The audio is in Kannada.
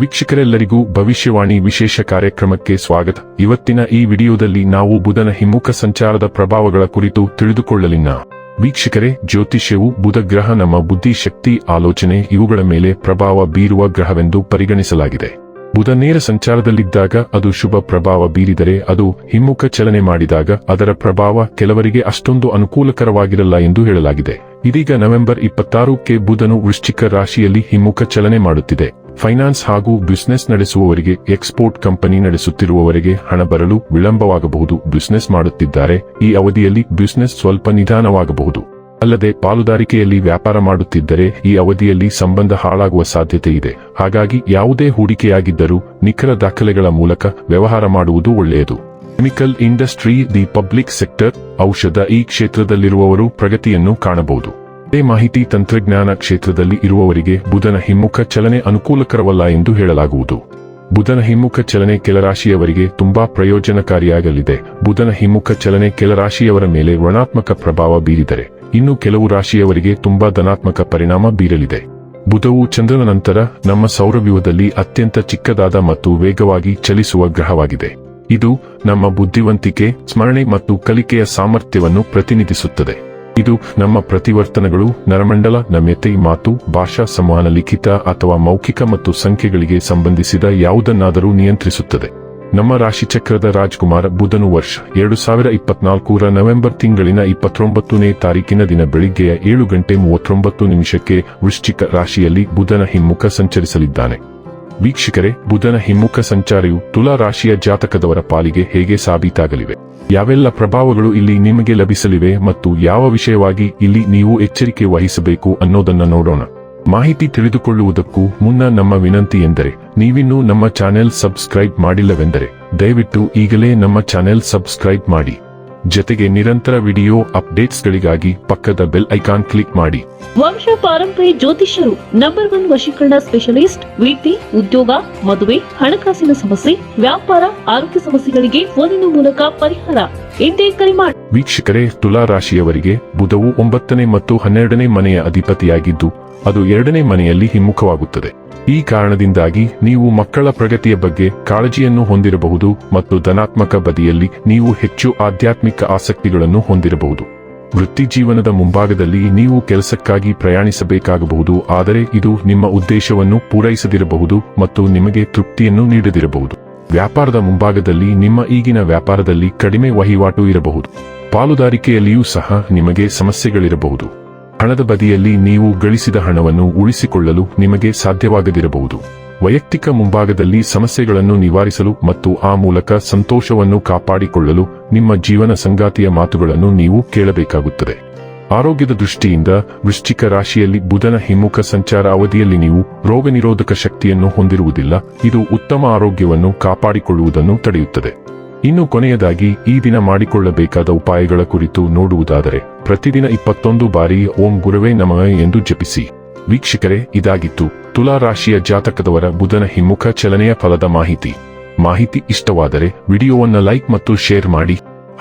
ವೀಕ್ಷಕರೆಲ್ಲರಿಗೂ ಭವಿಷ್ಯವಾಣಿ ವಿಶೇಷ ಕಾರ್ಯಕ್ರಮಕ್ಕೆ ಸ್ವಾಗತ. ಇವತ್ತಿನ ಈ ವಿಡಿಯೋದಲ್ಲಿ ನಾವು ಬುಧನ ಹಿಮ್ಮುಖ ಸಂಚಾರದ ಪ್ರಭಾವಗಳ ಕುರಿತು ತಿಳಿದುಕೊಳ್ಳಲಿಲ್ಲ. ವೀಕ್ಷಕರೇ, ಜ್ಯೋತಿಷ್ಯವು ಬುಧ ಗ್ರಹ, ನಮ್ಮ ಬುದ್ಧಿ, ಶಕ್ತಿ, ಆಲೋಚನೆ ಇವುಗಳ ಮೇಲೆ ಪ್ರಭಾವ ಬೀರುವ ಗ್ರಹವೆಂದು ಪರಿಗಣಿಸಲಾಗಿದೆ. ಬುಧ ನೇರ ಸಂಚಾರದಲ್ಲಿದ್ದಾಗ ಅದು ಶುಭ ಪ್ರಭಾವ ಬೀರಿದರೆ ಅದು ಹಿಮ್ಮುಖ ಚಲನೆ ಮಾಡಿದಾಗ ಅದರ ಪ್ರಭಾವ ಕೆಲವರಿಗೆ ಅಷ್ಟೊಂದು ಅನುಕೂಲಕರವಾಗಿರಲ್ಲ ಎಂದು ಹೇಳಲಾಗಿದೆ. ಇದೀಗ ನವೆಂಬರ್ ಇಪ್ಪತ್ತಾರಕ್ಕೆ ಬುಧನು ವೃಶ್ಚಿಕ ರಾಶಿಯಲ್ಲಿ ಹಿಮ್ಮುಖ ಚಲನೆ ಮಾಡುತ್ತಿದೆ. ಫೈನಾನ್ಸ್ ಹಾಗೂ ಬಿಸಿನೆಸ್ ನಡೆಸುವವರಿಗೆ, ಎಕ್ಸ್ಪೋರ್ಟ್ ಕಂಪನಿ ನಡೆಸುತ್ತಿರುವವರಿಗೆ ಹಣ ಬರಲು ವಿಳಂಬವಾಗಬಹುದು. ಬಿಸಿನೆಸ್ ಮಾಡುತ್ತಿದ್ದಾರೆ. ಈ ಅವಧಿಯಲ್ಲಿ ಬಿಸಿನೆಸ್ ಸ್ವಲ್ಪ ನಿಧಾನವಾಗಬಹುದು. ಅಲ್ಲದೆ ಪಾಲುದಾರಿಕೆಯಲ್ಲಿ ವ್ಯಾಪಾರ ಮಾಡುತ್ತಿದ್ದರೆ ಈ ಅವಧಿಯಲ್ಲಿ ಸಂಬಂಧ ಹಾಳಾಗುವ ಸಾಧ್ಯತೆ ಇದೆ. ಹಾಗಾಗಿ ಯಾವುದೇ ಹೂಡಿಕೆಯಾಗಿದ್ದರೂ ನಿಖರ ದಾಖಲೆಗಳ ಮೂಲಕ ವ್ಯವಹಾರ ಮಾಡುವುದು ಒಳ್ಳೆಯದು. Chemical industry, the public sector, ಔಷಧ ಈ ಕ್ಷೇತ್ರದಲ್ಲಿರುವವರು ಪ್ರಗತಿಯನ್ನು ಕಾಣಬಹುದು. ಅದೇ ಮಾಹಿತಿ ತಂತ್ರಜ್ಞಾನ ಕ್ಷೇತ್ರದಲ್ಲಿ ಇರುವವರಿಗೆ ಬುಧನ ಹಿಮ್ಮುಖ ಚಲನೆ ಅನುಕೂಲಕರವಲ್ಲ ಎಂದು ಹೇಳಲಾಗುವುದು. ಬುಧನ ಹಿಮ್ಮುಖ ಚಲನೆ ಕೆಲರಾಶಿಯವರಿಗೆ ತುಂಬಾ ಪ್ರಯೋಜನಕಾರಿಯಾಗಲಿದೆ. ಬುಧನ ಹಿಮ್ಮುಖ ಚಲನೆ ಕೆಲರಾಶಿಯವರ ಮೇಲೆ ಋಣಾತ್ಮಕ ಪ್ರಭಾವ ಬೀರಿದರೆ, ಇನ್ನು ಕೆಲವು ರಾಶಿಯವರಿಗೆ ತುಂಬಾ ಧನಾತ್ಮಕ ಪರಿಣಾಮ ಬೀರಲಿದೆ. ಬುಧವು ಚಂದ್ರನ ನಂತರ ನಮ್ಮ ಸೌರವ್ಯೂಹದಲ್ಲಿ ಅತ್ಯಂತ ಚಿಕ್ಕದಾದ ಮತ್ತು ವೇಗವಾಗಿ ಚಲಿಸುವ ಗ್ರಹವಾಗಿದೆ. ಇದು ನಮ್ಮ ಬುದ್ಧಿವಂತಿಕೆ, ಸ್ಮರಣೆ ಮತ್ತು ಕಲಿಕೆಯ ಸಾಮರ್ಥ್ಯವನ್ನು ಪ್ರತಿನಿಧಿಸುತ್ತದೆ. ಇದು ನಮ್ಮ ಪ್ರತಿವರ್ತನಗಳು, ನರಮಂಡಲ, ನಮ್ಯತೆ, ಮಾತು, ಭಾಷಾ ಸಂವಹನ ಲಿಖಿತ ಅಥವಾ ಮೌಖಿಕ ಮತ್ತು ಸಂಖ್ಯೆಗಳಿಗೆ ಸಂಬಂಧಿಸಿದ ಯಾವುದನ್ನಾದರೂ ನಿಯಂತ್ರಿಸುತ್ತದೆ. ನಮ್ಮ ರಾಶಿಚಕ್ರದ ರಾಜ್ಕುಮಾರ ಬುಧನು ವರ್ಷ ಎರಡು ಸಾವಿರ ಇಪ್ಪತ್ನಾಲ್ಕರ ನವೆಂಬರ್ ತಿಂಗಳಿನ ಇಪ್ಪತ್ತೊಂಬತ್ತನೇ ತಾರೀಕಿನ ದಿನ ಬೆಳಿಗ್ಗೆಯ ಏಳು ಗಂಟೆ ಮೂವತ್ತೊಂಬತ್ತು ನಿಮಿಷಕ್ಕೆ ವೃಶ್ಚಿಕ ರಾಶಿಯಲ್ಲಿ ಬುಧನ ಹಿಮ್ಮುಖ ಸಂಚರಿಸಲಿದ್ದಾನೆ. ವೀಕ್ಷಕರೇ, ಬುಧನ ಹಿಮ್ಮುಖ ಸಂಚಾರಿಯು ತುಲಾ ರಾಶಿಯ ಜಾತಕದವರ ಪಾಲಿಗೆ ಹೇಗೆ ಸಾಬೀತಾಗಲಿವೆ? ಯಾವೆಲ್ಲ ಪ್ರಭಾವಗಳು ಇಲ್ಲಿ ನಿಮಗೆ ಲಭಿಸಲಿವೆ ಮತ್ತು ಯಾವ ವಿಷಯವಾಗಿ ಇಲ್ಲಿ ನೀವು ಎಚ್ಚರಿಕೆ ವಹಿಸಬೇಕು ಅನ್ನೋದನ್ನ ನೋಡೋಣ. ಮಾಹಿತಿ ತಿಳಿದುಕೊಳ್ಳುವುದಕ್ಕೂ ಮುನ್ನ ನಮ್ಮ ವಿನಂತಿ ಎಂದರೆ, ನೀವಿನ್ನೂ ನಮ್ಮ ಚಾನೆಲ್ ಸಬ್ಸ್ಕ್ರೈಬ್ ಮಾಡಿಲ್ಲವೆಂದರೆ, ದಯವಿಟ್ಟು ಈಗಲೇ ನಮ್ಮ ಚಾನೆಲ್ ಸಬ್ಸ್ಕ್ರೈಬ್ ಮಾಡಿ. ಜತೆಗೆ ನಿರಂತರ ವಿಡಿಯೋ ಅಪ್ಡೇಟ್ಸ್ಗಳಿಗಾಗಿ ಪಕ್ಕದ ಬೆಲ್ ಐಕಾನ್ ಕ್ಲಿಕ್ ಮಾಡಿ. ವಂಶ ಪಾರಂಪರಿ ಜ್ಯೋತಿಷ್ಯರು ನಂಬರ್ ಒನ್ ವಶೀಕರಣ ಸ್ಪೆಷಲಿಸ್ಟ್ ವೀತಿ ಉದ್ಯೋಗ, ಮದುವೆ, ಹಣಕಾಸಿನ ಸಮಸ್ಯೆ, ವ್ಯಾಪಾರ, ಆರೋಗ್ಯ ಸಮಸ್ಯೆಗಳಿಗೆ ಫೋನಿನ ಮೂಲಕ ಪರಿಹಾರ. ಎಂದೇ ಕರೆ ಮಾಡಿ ವೀಕ್ಷಕರೇ, ತುಲಾ ರಾಶಿಯವರಿಗೆ ಬುಧವು ಒಂಬತ್ತನೇ ಮತ್ತು ಹನ್ನೆರಡನೇ ಮನೆಯ ಅಧಿಪತಿಯಾಗಿದ್ದು, ಅದು ಎರಡನೇ ಮನೆಯಲ್ಲಿ ಹಿಮ್ಮುಖವಾಗುತ್ತದೆ. ಈ ಕಾರಣದಿಂದಾಗಿ ನೀವು ಮಕ್ಕಳ ಪ್ರಗತಿಯ ಬಗ್ಗೆ ಕಾಳಜಿಯನ್ನು ಹೊಂದಿರಬಹುದು ಮತ್ತು ಧನಾತ್ಮಕ ಬದಿಯಲ್ಲಿ ನೀವು ಹೆಚ್ಚು ಆಧ್ಯಾತ್ಮಿಕ ಆಸಕ್ತಿಗಳನ್ನು ಹೊಂದಿರಬಹುದು. ವೃತ್ತಿ ಜೀವನದ ಮುಂಭಾಗದಲ್ಲಿ ನೀವು ಕೆಲಸಕ್ಕಾಗಿ ಪ್ರಯಾಣಿಸಬೇಕಾಗಬಹುದು, ಆದರೆ ಇದು ನಿಮ್ಮ ಉದ್ದೇಶವನ್ನು ಪೂರೈಸದಿರಬಹುದು ಮತ್ತು ನಿಮಗೆ ತೃಪ್ತಿಯನ್ನು ನೀಡದಿರಬಹುದು. ವ್ಯಾಪಾರದ ಮುಂಭಾಗದಲ್ಲಿ ನಿಮ್ಮ ಈಗಿನ ವ್ಯಾಪಾರದಲ್ಲಿ ಕಡಿಮೆ ವಹಿವಾಟು ಇರಬಹುದು. ಪಾಲುದಾರಿಕೆಯಲ್ಲಿಯೂ ಸಹ ನಿಮಗೆ ಸಮಸ್ಯೆಗಳಿರಬಹುದು. ಹಣದ ಬದಿಯಲ್ಲಿ ನೀವು ಗಳಿಸಿದ ಹಣವನ್ನು ಉಳಿಸಿಕೊಳ್ಳಲು ನಿಮಗೆ ಸಾಧ್ಯವಾಗದಿರಬಹುದು. ವೈಯಕ್ತಿಕ ಮುಂಭಾಗದಲ್ಲಿ ಸಮಸ್ಯೆಗಳನ್ನು ನಿವಾರಿಸಲು ಮತ್ತು ಆ ಮೂಲಕ ಸಂತೋಷವನ್ನು ಕಾಪಾಡಿಕೊಳ್ಳಲು ನಿಮ್ಮ ಜೀವನ ಸಂಗಾತಿಯ ಮಾತುಗಳನ್ನು ನೀವು ಕೇಳಬೇಕಾಗುತ್ತದೆ. ಆರೋಗ್ಯದ ದೃಷ್ಟಿಯಿಂದ ವೃಶ್ಚಿಕ ರಾಶಿಯಲ್ಲಿ ಬುಧನ ಹಿಮ್ಮುಖ ಸಂಚಾರ ಅವಧಿಯಲ್ಲಿ ನೀವು ರೋಗ ನಿರೋಧಕ ಶಕ್ತಿಯನ್ನು ಹೊಂದಿರುವುದಿಲ್ಲ. ಇದು ಉತ್ತಮ ಆರೋಗ್ಯವನ್ನು ಕಾಪಾಡಿಕೊಳ್ಳುವುದನ್ನು ತಡೆಯುತ್ತದೆ. ಇನ್ನು ಕೊನೆಯದಾಗಿ, ಈ ದಿನ ಮಾಡಿಕೊಳ್ಳಬೇಕಾದ ಉಪಾಯಗಳ ಕುರಿತು ನೋಡುವುದಾದರೆ, ಪ್ರತಿದಿನ ಇಪ್ಪತ್ತೊಂದು ಬಾರಿ ಓಂ ಗುರುವೇ ನಮಃ ಎಂದು ಜಪಿಸಿ. ವೀಕ್ಷಕರೇ, ಇದಾಗಿತ್ತು ತುಲಾ ರಾಶಿಯ ಜಾತಕದವರ ಬುಧನ ಹಿಮ್ಮುಖ ಚಲನೆಯ ಫಲದ ಮಾಹಿತಿ. ಮಾಹಿತಿ ಇಷ್ಟವಾದರೆ ವಿಡಿಯೋವನ್ನು ಲೈಕ್ ಮತ್ತು ಶೇರ್ ಮಾಡಿ.